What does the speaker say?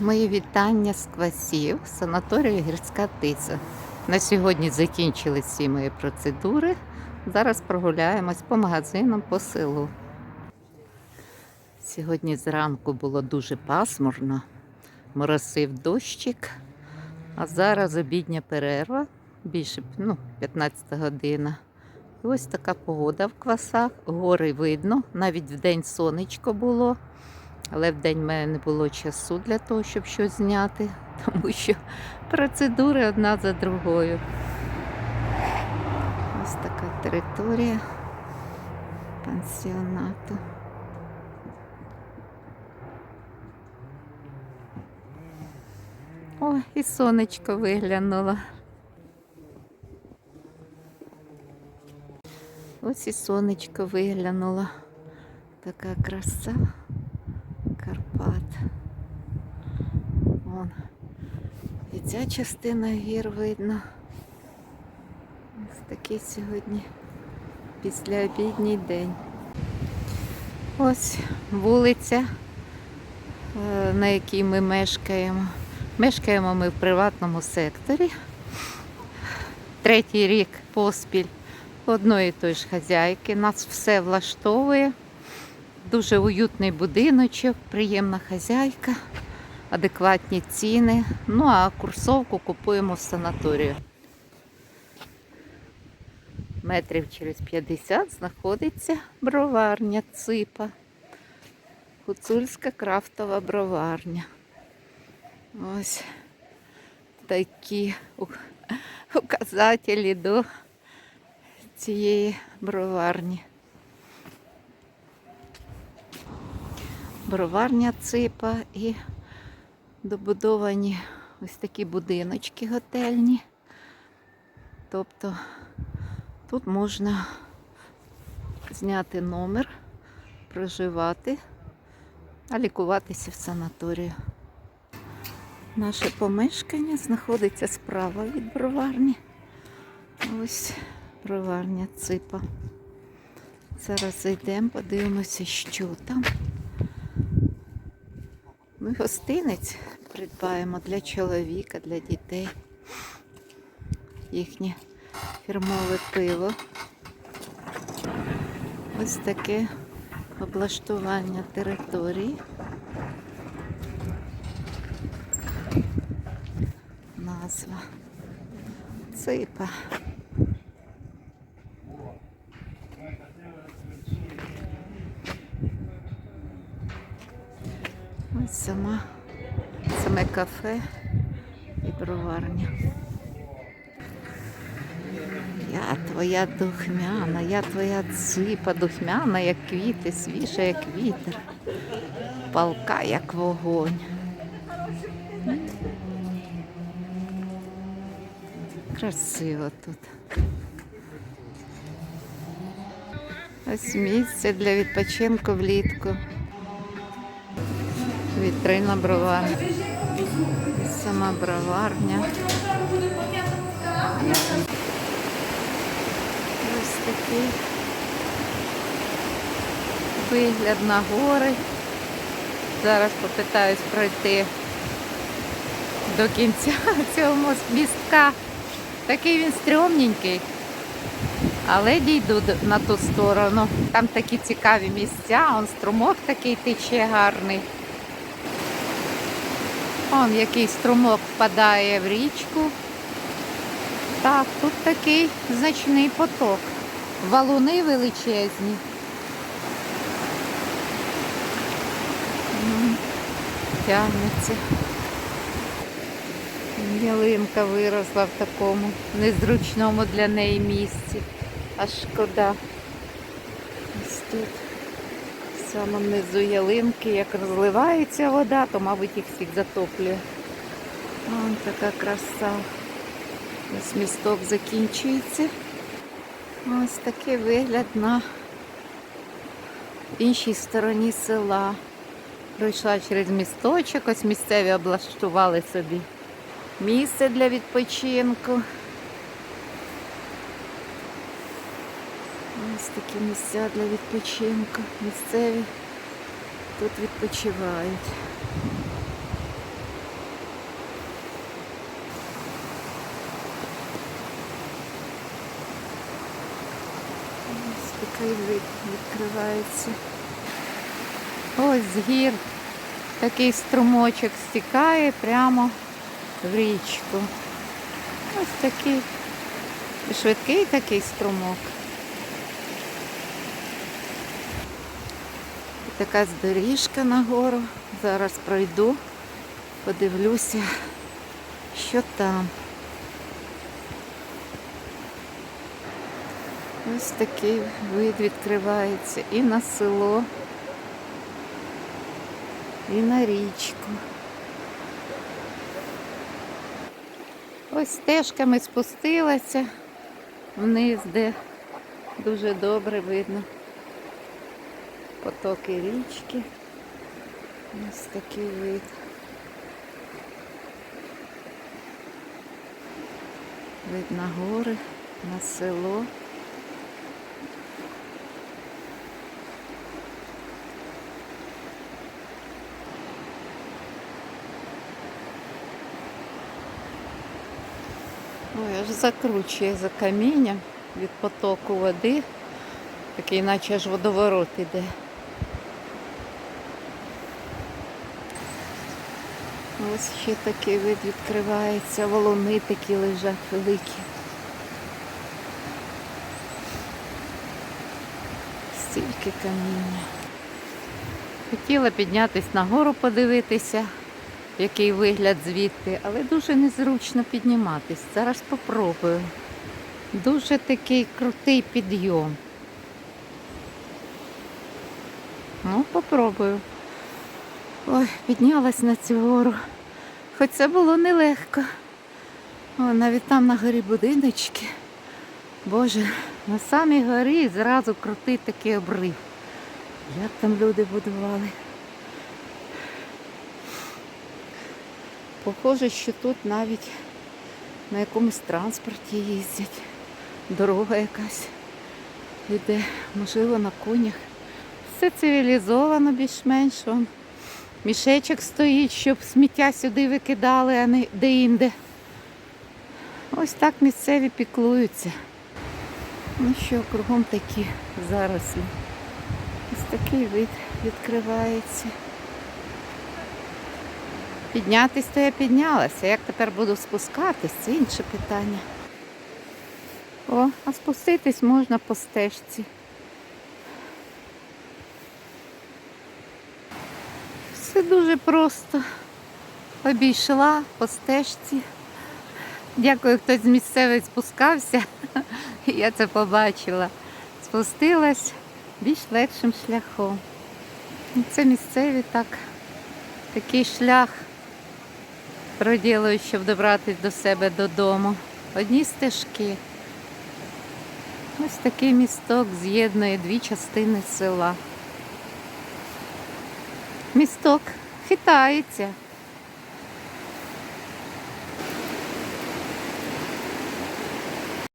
Мої вітання з квасів санаторію Гірська Тиця. На сьогодні закінчились всі мої процедури. Зараз прогуляємось по магазинам по селу. Сьогодні зранку було дуже пасмурно, моросив дощик, а зараз обідня перерва, більше ну, 15 година. І ось така погода в квасах, гори видно, навіть вдень сонечко було. Але в день в мене не було часу для того, щоб щось зняти, тому що процедури одна за другою. Ось така територія пансіонату. О, і сонечко виглянуло. Ось і сонечко виглянуло. Така краса. Карпат. Вон. І ця частина гір видно. Ось такий сьогодні післяобідній день. Ось вулиця, е, на якій ми мешкаємо. Мешкаємо ми в приватному секторі. Третій рік поспіль одної і ж хазяйки. Нас все влаштовує. Дуже уютний будиночок, приємна хазяйка, адекватні ціни. Ну а курсовку купуємо в санаторію. Метрів через 50 знаходиться броварня Ципа. Гуцульська крафтова броварня. Ось такі указателі до цієї броварні. броварня ципа і добудовані ось такі будиночки готельні. Тобто тут можна зняти номер, проживати, а лікуватися в санаторію. Наше помешкання знаходиться справа від броварні. Ось броварня ципа. Зараз зайдемо, подивимося, що там. Ми гостинець придбаємо для чоловіка, для дітей. Їхнє фірмове пиво. Ось таке облаштування території. Назва ципа. Ось сама, саме кафе і броварня. Я твоя духмяна, я твоя ципа духмяна, як квіти, свіжа, як вітер, палка, як вогонь. Красиво тут. Ось місце для відпочинку влітку. Вітрина броварня. Сама броварня. Ось такий вигляд на гори. Зараз попитаюсь пройти до кінця цього містка. Такий він стрьомненький. Але дійду на ту сторону. Там такі цікаві місця, он струмок такий тече гарний. Он який струмок впадає в річку. Так, тут такий значний поток. Валуни величезні. Тягнеться. Ялинка виросла в такому незручному для неї місці. Аж шкода. Ось тут. Самому низу ялинки, як розливається вода, то, мабуть, їх всіх затоплює. Вон така краса. Ось місток закінчується. Ось такий вигляд на іншій стороні села. Пройшла через місточок, ось місцеві облаштували собі місце для відпочинку. Ось такі місця для відпочинку. Місцеві тут відпочивають. Ось такий вид відкривається. Ось з гір такий струмочок стікає прямо в річку. Ось такий швидкий такий струмок. Така доріжка нагору. Зараз пройду, подивлюся, що там. Ось такий вид відкривається і на село, і на річку. Ось стежками спустилася вниз, де дуже добре видно потоки річки. Ось такий вид. Вид на гори, на село. Ой, аж закручує за камінням від потоку води. Такий наче аж водоворот іде. Ось ще такий вид відкривається, валуни такі лежать великі. Стільки каміння. Хотіла піднятися нагору подивитися, який вигляд звідти, але дуже незручно підніматись. Зараз попробую. Дуже такий крутий підйом. Ну, попробую. Ой, піднялась на цю гору. Хоч це було нелегко. О, навіть там на горі будиночки. Боже, на самій горі зразу крутий такий обрив. Як там люди будували. Похоже, що тут навіть на якомусь транспорті їздять. Дорога якась іде, можливо, на конях. Все цивілізовано більш-менш. Мішечок стоїть, щоб сміття сюди викидали, а не де-інде. Ось так місцеві піклуються. Ну що, кругом такі зарослі. Ось такий вид відкривається. Піднятись, то я піднялася. Як тепер буду спускатись, це інше питання. О, а спуститись можна по стежці. Дуже просто. Обійшла по стежці. Дякую, хтось з місцевих спускався. Я це побачила. Спустилась більш легшим шляхом. Це місцеві так, такий шлях проділують, щоб добратися до себе додому. Одні стежки. Ось такий місток з'єднує дві частини села. Місток хитається.